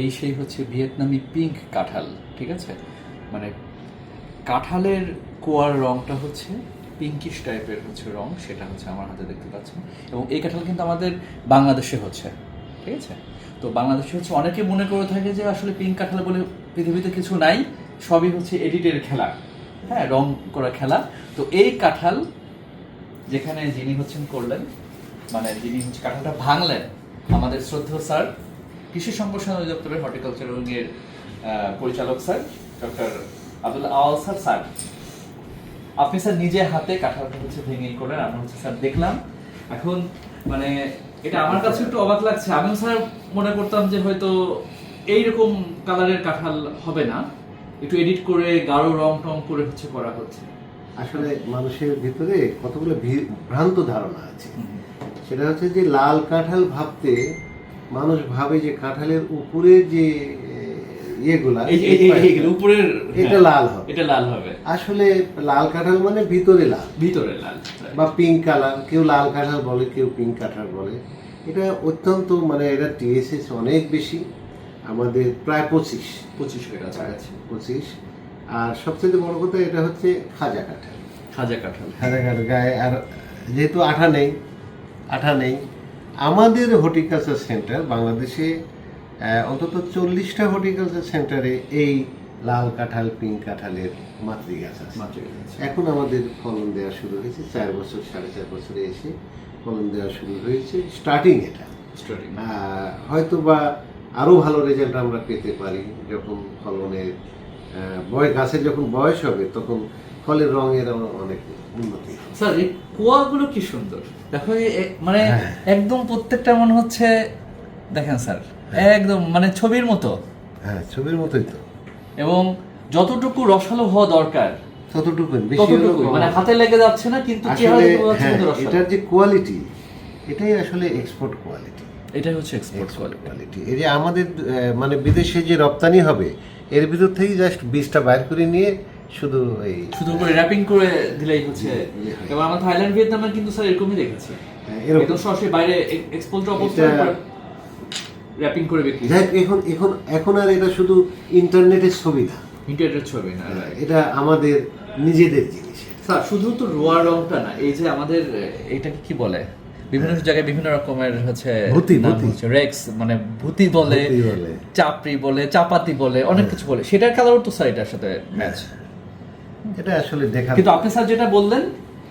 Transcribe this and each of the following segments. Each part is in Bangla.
এই সেই হচ্ছে ভিয়েতনামি পিঙ্ক কাঁঠাল, ঠিক আছে? মানে কাঁঠালের কোয়ার রংটা হচ্ছে পিঙ্কিশ টাইপের হচ্ছে রং, সেটা হচ্ছে আমার হাতে দেখতে পাচ্ছেন। এবং এই কাঁঠাল কিন্তু আমাদের বাংলাদেশে হচ্ছে, ঠিক আছে? তো বাংলাদেশে হচ্ছে অনেকে মনে করে থাকে যে আসলে পিঙ্ক কাঁঠাল বলে পৃথিবীতে কিছু নাই, সবই হচ্ছে এডিটের খেলা। হ্যাঁ রং করা খেলা। তো এই কাঁঠাল যেখানে যিনি হচ্ছেন করলেন মানে যিনি হচ্ছে কাঁঠালটা ভাঙলেন, আমাদের শ্রদ্ধেয় স্যার কৃষি সম্প্রসারণ অধিদপ্তরের হর্টিকালচার উইংয়ের পরিচালক sir doctor Abdul Awal sir. Sir আপনি স্যার নিজে হাতে কাঁঠালটা হচ্ছে ভেঙে করলেন আমরা হচ্ছে স্যার দেখলাম। এখন মানে এটা আমার কাছে একটু অবাক লাগছে। আমিও স্যার মনে করতাম যে হয়তো এইরকম কালারের কাঁঠাল হবে না। একটু এডিট করে গাঢ় রং টং করে হচ্ছে করা হচ্ছে। আসলে মানুষের ভিতরে কতগুলো ভ্রান্ত ধারণা আছে। সেটা হচ্ছে যে লাল কাঁঠাল ভাবতে মানুষ ভাবে যে কাঁঠালের উপরে যে ইয়েগুলা উপরের এটা হ্যাঁ, লাল হবে। এটা লাল হবে। আসলে লাল কাঁঠাল মানে ভিতরে লাল। ভিতরে লাল বা পিঙ্ক কালার কেউ লাল কাঁঠাল বলে কেউ পিঙ্ক কাঁঠাল বলে। এটা অত্যন্ত মানে এটা টিএসএস অনেক বেশি। আমাদের প্রায় পঁচিশ। পঁচিশ কাছাকাছি পঁচিশ। আর সবচেয়ে বড় কথা এটা হচ্ছে খাজা কাঁঠাল। খাজা কাঁঠাল। খাজা কাঁঠাল গায়ে আর যেহেতু আঠা নেই আঠা নেই আমাদের হর্টিকালচার সেন্টার বাংলাদেশে অন্তত চল্লিশটা হর্টিকালচার সেন্টারে এই লাল কাঁঠাল পিঙ্ক কাঁঠালের মাতৃ গাছ আছে এখন আমাদের ফলন দেওয়া শুরু হয়েছে চার বছর সাড়ে চার বছরে এসে ফলন দেওয়া শুরু হয়েছে স্টার্টিং এটা. হয়তো বা আরও ভালো রেজাল্ট আমরা পেতে পারি যখন ফলনের বয় গাছের যখন বয়স হবে তখন ফলের রঙের অনেক উন্নতি। স্যার এই কুয়াগুলো কি সুন্দর? দেখো মানে হ্যাঁ। একদম প্রত্যেকটা মনে হচ্ছে দেখেন স্যার একদম মানে ছবির মতো। হ্যাঁ ছবির মতোই তো। এবং যতটুকু রসালো হওয়া দরকার ততটুকু বেশি মানে হাতে লেগে যাচ্ছে না কিন্তু হ্যাঁ। এটার যে কোয়ালিটি এটাই আসলে এক্সপোর্ট কোয়ালিটি এটাই হচ্ছে এক্সপোর্ট কোয়ালিটি এই যে আমাদের মানে বিদেশে যে রপ্তানি হবে এর ভিতর থেকেই জাস্ট বীজটা বাইর করে নিয়ে শুধু এই শুধু করে র্যাপিং করে দিলেই হচ্ছে। আমরা থাইল্যান্ড ভিয়েতনামে কিন্তু স্যার এরকমই দেখেছি। হ্যাঁ, এরকম। সরাসরি বাইরে অবস্থা র্যাপিং করে বিক্রি এখন এখন এখন আর এটা শুধু ইন্টারনেটের ছবি না। ইন্টারনেট ছবি না এটা আমাদের নিজেদের জিনিস স্যার শুধু তো রোয়া রংটা না এই যে আমাদের এটাকে কি বলে? বিভিন্ন জায়গায় বিভিন্ন রকমের হচ্ছে ভূতি, রেক্স মানে ভূতি বলে ভূতি বলে। চাপড়ি বলে চাপাতি বলে অনেক কিছু বলে। সেটার কালারও তো স্যার এটার সাথে ম্যাচ এটা আসলে দেখা কিন্তু আপনি স্যার যেটা বললেন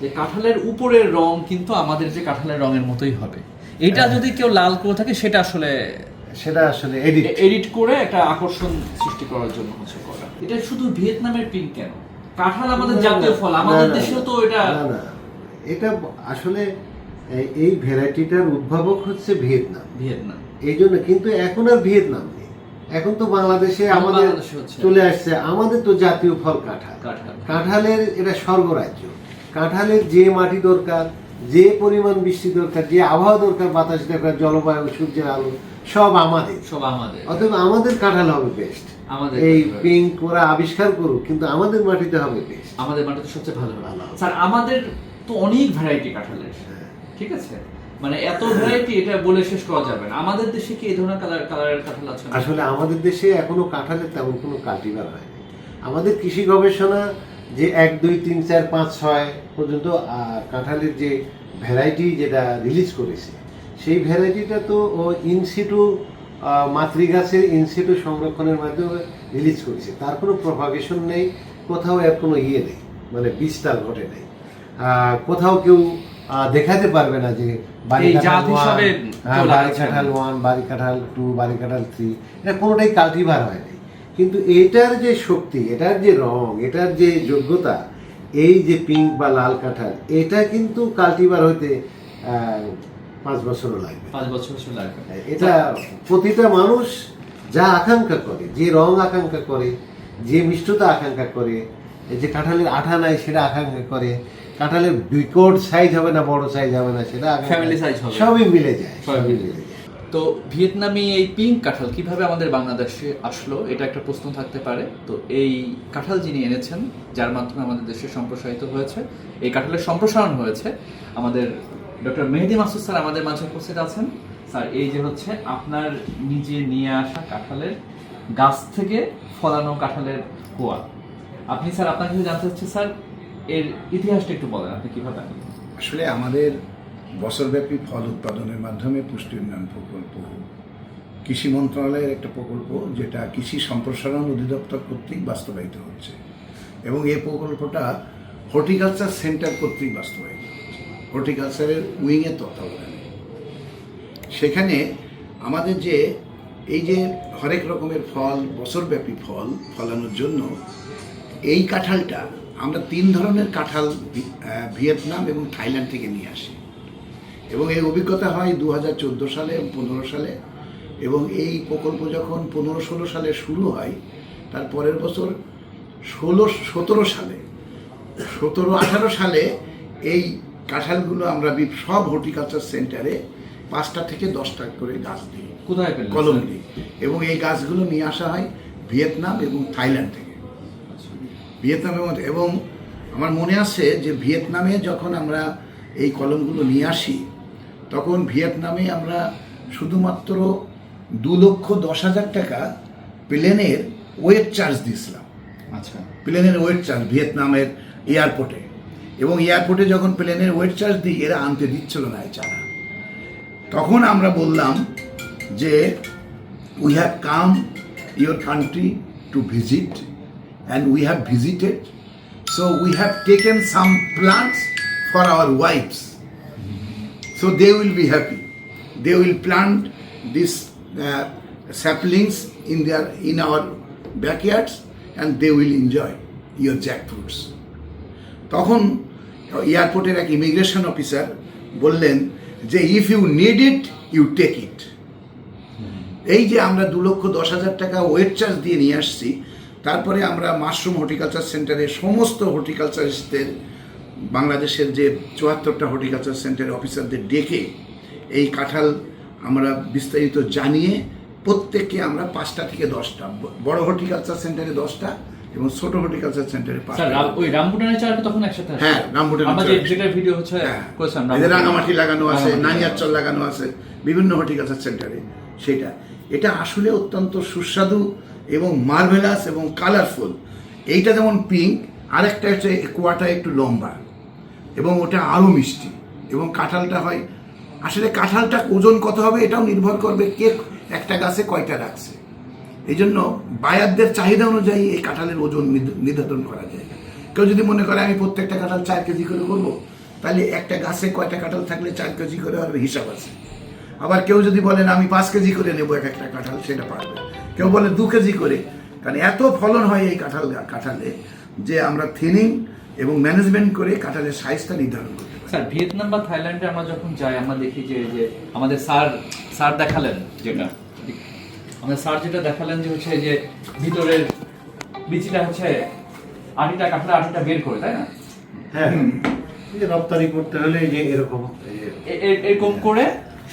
যে কাঁঠালের উপরের রং কিন্তু আমাদের যে কাঁঠালের রঙের মতোই হবে। এটা যদি কেউ লাল করে থাকে সেটা আসলে সেটা আসলে এডিট এডিট করে একটা আকর্ষণ সৃষ্টি করার জন্য হচ্ছে করা। এটা শুধু ভিয়েতনামের পিঙ্ক কেন? কাঁঠাল আমাদের জাতীয় ফল আমাদের দেশেও তো এটা না এটা আসলে এই- এই ভ্যারাইটিটার উদ্ভাবক হচ্ছে ভিয়েতনাম। ভিয়েতনাম। এই জন্য কিন্তু এখন আর ভিয়েতনাম নেই। এখন তো বাংলাদেশে আমাদের চলে আসছে আমাদের তো জাতীয় ফল কাঁঠাল। কাঁঠাল। কাঁঠালের এটা স্বর্গরাজ্য। কাঁঠালের যে মাটি দরকার যে পরিমাণ বৃষ্টি দরকার যে আবহাওয়া দরকার বাতাস দরকার জলবায়ু সূর্যের আলো সব আমাদের। সব আমাদের। অতএব আমাদের কাঁঠাল হবে বেস্ট আমাদের এই। পিঙ্ক ওরা আবিষ্কার করুক কিন্তু আমাদের মাটিতে হবে বেস্ট আমাদের মাটিতে সবচেয়ে ভালো ভালো স্যার আমাদের তো অনেক ভ্যারাইটি কাঁঠালের। ঠিক আছে? মানে এত ভ্যারাইটি এটা বলে শেষ করা যাবে না। আমাদের দেশে কি এই ধরনের কালার কালারের কাঁঠাল আছে? আসলে আমাদের দেশে এখনও কাঁঠালের তেমন কোনো কাল্টিভার হয়নি। আমাদের কৃষি গবেষণা যে এক, দুই, তিন, চার, পাঁচ, ছয় পর্যন্ত কাঁঠালের যে ভ্যারাইটি যেটা রিলিজ করেছে, সেই ভ্যারাইটিটা তো ইনসিটু মাতৃগাছের ইনসিটু সংরক্ষণের মাধ্যমে রিলিজ করেছে। তার কোনো প্রভাগেশন নেই, কোথাও এর কোনো ইয়ে নেই মানে বিস্তার ঘটে নেই। কোথাও কেউ দেখাতে পারবে না যে বাড়ি কাঁঠাল one, হ্যাঁ, বাড়ি ওয়ান কাঁঠাল টু বাড়ি কাঁঠাল থ্রি এটা কোনোটাই কাল্টিভার হয়নি। কিন্তু এটার যে শক্তি এটার যে রং এটার যে যোগ্যতা এই যে পিঙ্ক বা লাল কাঁঠাল এটা কিন্তু কাল্টিভার হইতে আহ, পাঁচ বছরও লাগবে। পাঁচ বছর বছর লাগবে এটা প্রতিটা মানুষ যা আকাঙ্ক্ষা করে যে রং আকাঙ্ক্ষা করে যে মিষ্টতা আকাঙ্ক্ষা করে যে কাঁঠালের আঠা নাই সেটা আকাঙ্ক্ষা করে কাঁঠালের বিকট সাইজ হবে না বড় সাইজ হবে না সেটা Family size হবে। সবই মিলে যায় সবই মিলে যায়। তো ভিয়েতনামি এই পিঙ্ক কাঁঠাল কীভাবে আমাদের বাংলাদেশে আসলো এটা একটা প্রশ্ন থাকতে পারে। তো এই কাঁঠাল যিনি এনেছেন যার মাধ্যমে আমাদের দেশে সম্প্রসারিত হয়েছে এই কাঁঠালের সম্প্রসারণ হয়েছে আমাদের ডক্টর মেহেদি মাসুদ স্যার আমাদের মাঝে উপস্থিত আছেন। স্যার এই যে হচ্ছে আপনার নিজে নিয়ে আসা কাঁঠালের গাছ থেকে ফলানো কাঁঠালের কুয়া আপনি স্যার আপনার কাছে জানতে চাচ্ছি স্যার? এর ইতিহাসটা একটু বলেন, আপনি কীভাবে আনলেন? আসলে আমাদের বছরব্যাপী ফল উৎপাদনের মাধ্যমে পুষ্টি উন্নয়ন প্রকল্প কৃষি মন্ত্রণালয়ের একটা প্রকল্প যেটা কৃষি সম্প্রসারণ অধিদপ্তর কর্তৃক বাস্তবায়িত হচ্ছে। এবং এই প্রকল্পটা হর্টিকালচার সেন্টার কর্তৃক বাস্তবায়িত হচ্ছে। হর্টিকালচারের উইংয়ের তত্ত্বাবধানে। সেখানে আমাদের যে এই যে হরেক রকমের ফল, বছরব্যাপী ফল ফলানোর জন্য এই কাঁঠালটা আমরা তিন ধরনের কাঁঠাল ভিয়েতনাম এবং থাইল্যান্ড থেকে নিয়ে আসি। এবং এই অভিজ্ঞতা হয় দু হাজার চোদ্দ সালে পনেরো সালে। এবং এই প্রকল্প যখন পনেরো ষোলো সালে শুরু হয় তার পরের বছর ষোলো সতেরো সালে সতেরো আঠারো সালে এই কাঁঠালগুলো আমরা সব হর্টিকালচার সেন্টারে পাঁচটা থেকে দশটা করে গাছ দিই। কোথায় কলম? দিই এবং এই গাছগুলো নিয়ে আসা হয় ভিয়েতনাম এবং থাইল্যান্ড থেকে। ভিয়েতনামের মধ্যে এবং আমার মনে আছে যে ভিয়েতনামে যখন আমরা এই কলমগুলো নিয়ে আসি তখন ভিয়েতনামে আমরা শুধুমাত্র দু লক্ষ দশ হাজার টাকা প্লেনের ওয়েট চার্জ দিয়েছিলাম। আচ্ছা। প্লেনের ওয়েট চার্জ ভিয়েতনামের এয়ারপোর্টে। এবং এয়ারপোর্টে যখন প্লেনের ওয়েট চার্জ দিই এরা আনতে দিচ্ছিল না এই চারা তখন আমরা বললাম যে we have come your country to visit and we have visited so we have taken some plants for our wives So they will be happy. They will plant these uh, saplings in their in our backyards, and they will enjoy your jackfruits. তখন এয়ারপোর্টের এক ইমিগ্রেশন অফিসার বললেন যে if you need it you take it এই যে আমরা দু লক্ষ দশ হাজার টাকা ওয়েট চার্জ দিয়ে নিয়ে আসছি তারপরে আমরা মাশরুম হর্টিকালচার সেন্টারে সমস্ত হর্টিকালচারিস্টদের বাংলাদেশের যে চুয়াত্তরটা হর্টিকালচার সেন্টারের অফিসারদের ডেকে এই কাঁঠাল আমরা বিস্তারিত জানিয়ে প্রত্যেককে আমরা পাঁচটা থেকে দশটা বড় হর্টিকালচার সেন্টারে দশটা এবং ছোট হর্টিকালচার সেন্টারে পাঁচটা। ওই রামবুটানের চারাটা তখন একসাথে হ্যাঁ, রামবুটানের আমরা যেটা ভিডিও হচ্ছে হ্যাঁ। রাঙামাটি লাগানো আছে নানিয়ারচল লাগানো আছে বিভিন্ন হর্টিকালচার সেন্টারে সেটা। এটা আসলে অত্যন্ত সুস্বাদু এবং মার্ভেলাস এবং কালারফুল এইটা যেমন পিঙ্ক আরেকটা হচ্ছে কুয়াটা একটু লম্বা। এবং ওটা আরও মিষ্টি। এবং কাঁঠালটা হয়, আসলে কাঁঠালটা ওজন কত হবে এটাও নির্ভর করবে কে একটা গাছে কয়টা রাখছে। এই জন্য বায়ারদের চাহিদা অনুযায়ী এই কাঁঠালের ওজন নির্ধ- নির্ধারণ করা যায়। কেউ যদি মনে করে আমি প্রত্যেকটা কাঁঠাল চার কেজি করে করব, তাহলে একটা গাছে কয়টা কাঁঠাল থাকলে চার কেজি করে হবে হিসাব আছে। আবার কেউ যদি বলেন আমি পাঁচ কেজি করে নেব এক একটা কাঁঠাল সেটা পারবে। কেউ বলে দু কেজি করে। কারণ এত ফলন হয় এই কাঁঠাল কাঁঠালে যে আমরা থিনিং এবং ম্যানেজমেন্ট করে কাঁঠালের সাইজটা নির্ধারণ করতে স্যার ভিয়েতনাম বা থাইল্যান্ডে আমরা যখন যাই আমরা দেখি যে যে আমাদের স্যার স্যার দেখালেন যেটা। আমাদের স্যার যেটা দেখালেন যে হচ্ছে যে ভিতরের বিচিটা হচ্ছে আটিটা কাঠলে আটিটা বের করে তাই না? হ্যাঁ। এই রপ্তানি করতে হলে যে এরকম। এরকম করে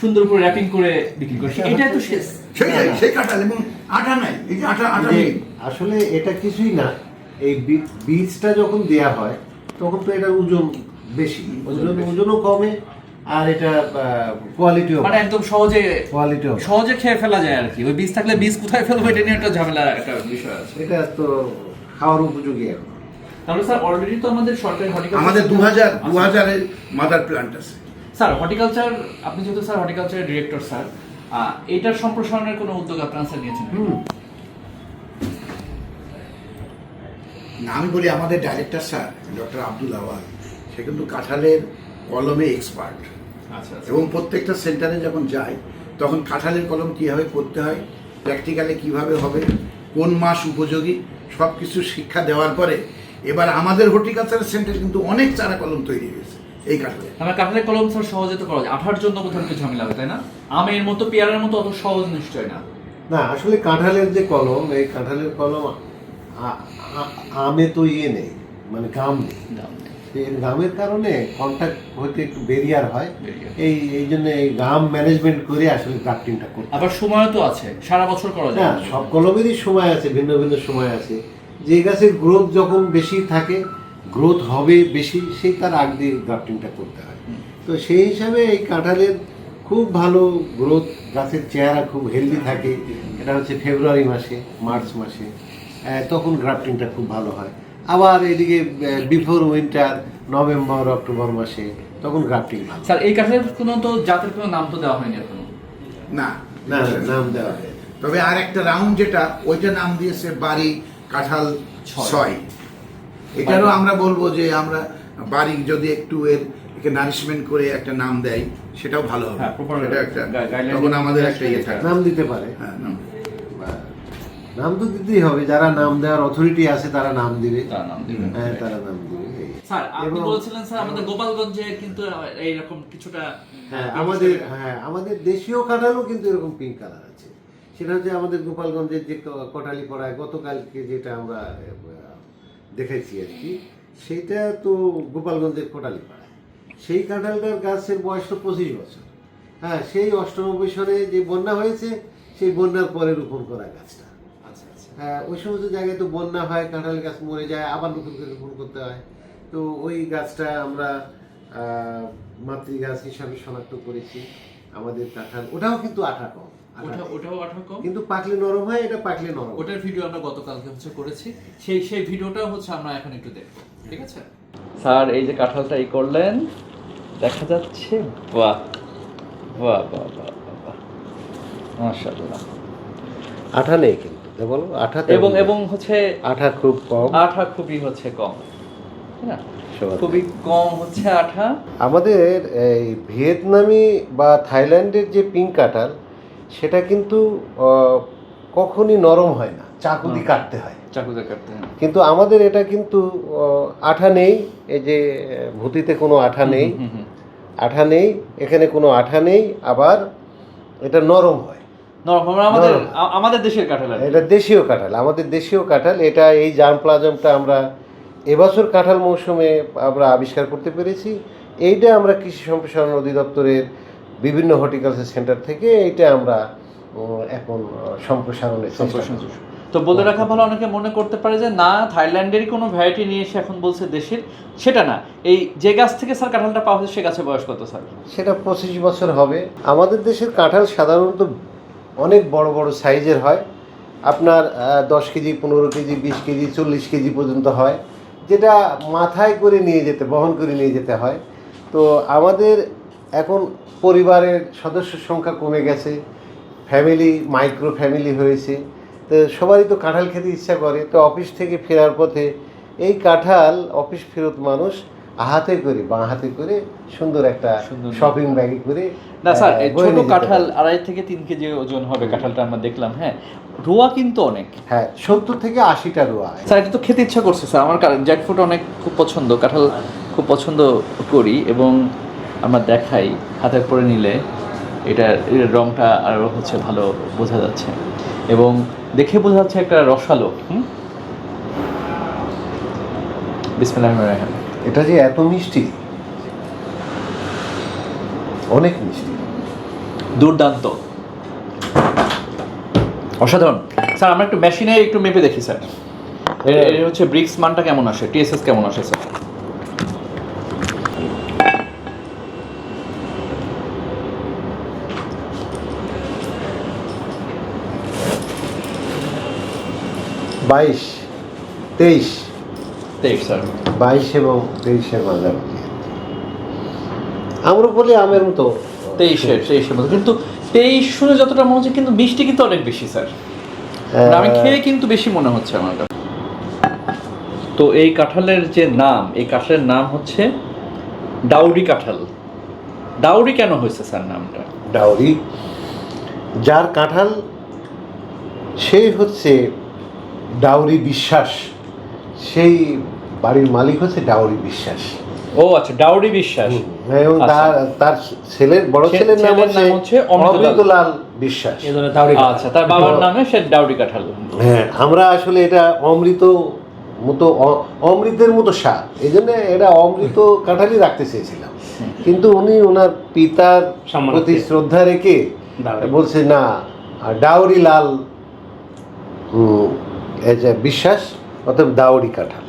সুন্দর করে র্যাপিং করে বিক্রি করে। এটা তো শেষ। সেই সেই কাঁঠাল এবং আটা নাই এই যে আটা আটা নেই। আসলে এটা কিছুই না। এই বীজটা যখন দেয়া হয় তখন তো এটার ওজন বেশি। ওজন ওজনও কমে আর এটা কোয়ালিটিও মানে একদম সহজে কোয়ালিটিও সহজে খেয়ে ফেলা যায় আর কি। ওই বীজ থাকলে বীজ কোথায় ফেলব এটা নিয়ে একটা ঝামেলা একটা বিষয় আছে। এটা তো খাওয়ার উপযোগী এখন। তাহলে স্যার অলরেডি তো আমাদের সরকারি হর্টিকালচার আমাদের দু হাজার দু হাজারের মাদার প্ল্যান্ট আছে। স্যার হর্টিকালচার আপনি যেহেতু স্যার হর্টিকালচারের ডিরেক্টর স্যার এটার সম্প্রসারণের কোনো উদ্যোগ আপনারা স্যার নিয়েছেন? হুম। না আমি বলি আমাদের director sir doctor Abdul Awal সে কিন্তু কাঁঠালের কলমে এক্সপার্ট আচ্ছা আচ্ছা। এবং প্রত্যেকটা সেন্টারে যখন যায় তখন কাঁঠালের কলম কীভাবে করতে হয় প্র্যাকটিক্যালে কীভাবে হবে কোন মাস উপযোগী সব কিছু শিক্ষা দেওয়ার পরে এবার আমাদের হর্টিকালচার সেন্টার কিন্তু অনেক চারা কলম তৈরি হয়েছে। এই কাঁঠালে আমার কাঁঠালের কলম স্যার সহজে তো করা যায়। আঠার জন্য কোথাও একটু ঝামেলা হয় তাই না? আমের মতো পেয়ারার মতো অত সহজ নিশ্চয় না। না আসলে কাঁঠালের যে কলম এই কাঁঠালের কলম আমে তো ইয়ে নেই মানে গাম নেই। এর গামের কারণে কন্ট্যাক্ট হতে একটু বেরিয়ার হয়। এই এই জন্য এই গাম ম্যানেজমেন্ট করে আসলে গ্রাফটিংটা করতে আবার সময় তো আছে সারা বছর করা যায়। সব কলমেরই সময় আছে ভিন্ন ভিন্ন সময় আছে। যে গাছের গ্রোথ যখন বেশি থাকে গ্রোথ হবে বেশি সেই তার আগ দিয়ে গ্রাফটিংটা করতে হয়। তো সেই হিসাবে এই কাঁঠালের খুব ভালো গ্রোথ গাছের চেহারা খুব হেলদি থাকে। এটা হচ্ছে ফেব্রুয়ারি মাসে মার্চ মাসে। তখন গ্রাফটিংটা খুব ভালো হয়। আবার এদিকে বিফোর উইন্টার নভেম্বর অক্টোবর মাসে তখন গ্রাফটিং ভালো। স্যার এই কাঠের কোনো তো জাতের কোনো নাম তো দেওয়া হয়নি এখনও? না না না, নাম দেওয়া হয় তবে আর একটা রাউন্ড যেটা ওইটা নাম দিয়েছে বাড়ি কাঁঠাল ছয়। এটারও আমরা বলব যে আমরা বাড়ি যদি একটু এর একে নারিশমেন্ট করে একটা নাম দেয় সেটাও ভালো হবে। হ্যাঁ, এটা একটা তখন আমাদের একটা ইয়ে থাকবে। নাম দিতে পারে। হ্যাঁ নাম। নাম তো দিতেই হবে যারা নাম দেওয়ার অথরিটি আছে তারা নাম দিবে। তার নাম দিবেন হ্যাঁ তারা নাম দিবে স্যার আপনি বলছিলেন স্যার আমাদের গোপালগঞ্জে কিন্তু এইরকম কিছুটা হ্যাঁ আমাদের হ্যাঁ আমাদের দেশীয় কাঁঠালও কিন্তু এরকম পিঙ্ক কালার আছে। সেটা হচ্ছে আমাদের গোপালগঞ্জের যে কটালি পড়ায় গতকালকে যেটা আমরা দেখেছি আর কি সেইটা তো গোপালগঞ্জের কোটালি পাড়ায়। সেই কাঁঠালটার গাছের বয়স তো পঁচিশ বছর। হ্যাঁ সেই অষ্টানব্বই সনে যে বন্যা হয়েছে সেই বন্যার পরে রোপণ করা গাছটা। আচ্ছা আচ্ছা। হ্যাঁ ওই সমস্ত জায়গায় তো বন্যা হয় কাঁঠাল গাছ মরে যায় আবার নতুন করে রোপণ করতে হয়। তো ওই গাছটা আমরা আহ, মাতৃ গাছ হিসাবে শনাক্ত করেছি আমাদের কাঁঠাল। ওটাও কিন্তু আঠা কম। আঠা ওটা ওটাও আঠা কম? কিন্তু পাকলে নরম হয় এটা পাকলে নরম। ওটার ভিডিও আমরা গতকালকে হচ্ছে করেছি। সেই সেই ভিডিওটা হচ্ছে আমরা এখন একটু দেখব। ঠিক আছে? স্যার এই যে কাঁঠালটা এই করলেন দেখা যাচ্ছে বাহ বাহ বাহ বাহ বাহ মাশাআল্লাহ। আঠা নেই কিন্তু বলো আঠা এবং এবং হচ্ছে আঠা খুব কম। আঠা খুবই হচ্ছে কম। সবার। খুবই কম হচ্ছে আঠা। আমাদের এই ভিয়েতনামি বা থাইল্যান্ডের যে পিঙ্ক কাঁঠাল সেটা কিন্তু কখনই নরম হয় না চাকু দিয়ে কাটতে হয়। চাকুতে কাটতে হয়। কিন্তু আমাদের এটা কিন্তু আঠা নেই এই যে ভুতিতে কোনো আঠা নেই। আঠা নেই এখানে কোনো আঠা নেই আবার এটা নরম হয়। নরম আমাদের আমাদের দেশের কাঁঠাল এটা দেশীয় কাঁঠাল আমাদের দেশীয় কাঁঠাল এটা এই জাম প্লাজমটা আমরা এবছর কাঁঠাল মৌসুমে আমরা আবিষ্কার করতে পেরেছি। এইটা আমরা কৃষি সম্প্রসারণ অধিদপ্তরের বিভিন্ন হর্টিকালচার সেন্টার থেকে এটা আমরা এখন সম্প্রসারণের সম্প্রসারণ। তো বলে রাখা ভালো অনেকে মনে করতে পারে যে না থাইল্যান্ডেরই কোনো ভ্যারাইটি নিয়ে এসে এখন বলছে দেশের। সেটা না। এই যে গাছ থেকে স্যার কাঁঠালটা পাওয়া হয়েছে সে গাছের বয়স কত স্যার? সেটা পঁচিশ বছর হবে। আমাদের দেশের কাঁঠাল সাধারণত অনেক বড় বড় সাইজের হয়। আপনার দশ কেজি পনেরো কেজি বিশ কেজি চল্লিশ কেজি পর্যন্ত হয়। যেটা মাথায় করে নিয়ে যেতে বহন করে নিয়ে যেতে হয়। তো আমাদের এখন পরিবারের সদস্য সংখ্যা কমে গেছে ফ্যামিলি মাইক্রো ফ্যামিলি হয়েছে তো সবারই তো কাঁঠাল খেতে ইচ্ছা করে তো অফিস থেকে ফেরার পথে এই কাঁঠাল অফিস ফেরত মানুষ হাতে করে বাঁ হাতে করে সুন্দর একটা শপিং ব্যাগে করে না স্যার ছোট কাঁঠাল আড়াই থেকে তিন কেজি ওজন হবে কাঁঠালটা আমরা দেখলাম হ্যাঁ রোয়া কিন্তু অনেক। হ্যাঁ সত্তর থেকে আশিটা রোয়া স্যার এটা তো খেতে ইচ্ছা করছে স্যার আমার জ্যাকফ্রুট অনেক খুব পছন্দ কাঁঠাল খুব পছন্দ করি এবং আমরা দেখাই হাতে পরে নিলে এটা এর রঙটা আরও হচ্ছে ভালো বোঝা যাচ্ছে। এবং দেখে বোঝা যাচ্ছে একটা রসালো হুম? এটা যে এত মিষ্টি অনেক মিষ্টি। দুর্দান্ত। অসাধারণ। স্যার আমরা একটু মেশিনে একটু মেপে দেখি স্যার। হচ্ছে ব্রিক্স মানটা কেমন আসে? টিএসএস কেমন আসে স্যার? বাইশ তেইশ। তেইশ স্যার। বাইশ এবং তেইশের মাঝামাঝি আমরা বলি আমের মতো। তেইশের তেইশের মতো। কিন্তু তেইশ শুনে যতটা মনে হচ্ছে কিন্তু মিষ্টি কিন্তু অনেক বেশি স্যার। আমি খেয়ে কিন্তু বেশি মনে হচ্ছে আমার কাছে। তো এই কাঁঠালের যে নাম এই কাঁঠালের নাম হচ্ছে ডাউরি কাঁঠাল। ডাউরি কেন হয়েছে স্যার নামটা? ডাউরি যার কাঁঠাল সেই হচ্ছে ডাউরি বিশ্বাস। সেই বাড়ির মালিক হচ্ছে ডাউরি বিশ্বাস। ও আচ্ছা ডাউরি বিশ্বাস। এবং আচ্ছা। তার তার ছেলের বড় ছেলের নাম হচ্ছে অমৃতলাল। বিশ্বাস। আচ্ছা তার বাবার নামে সে ডাউরি কাঁঠাল। হ্যাঁ আমরা আসলে এটা অমৃত মতো অ- অমৃতের মতো স্বাদ। এই জন্য এটা অমৃত কাঁঠালই রাখতে চেয়েছিলাম। কিন্তু উনি ওনার পিতার প্রতি শ্রদ্ধা রেখে বলছে না ডাউরি লাল উম, এ বিশ্বাস অতএব দাউরি কাঁঠাল।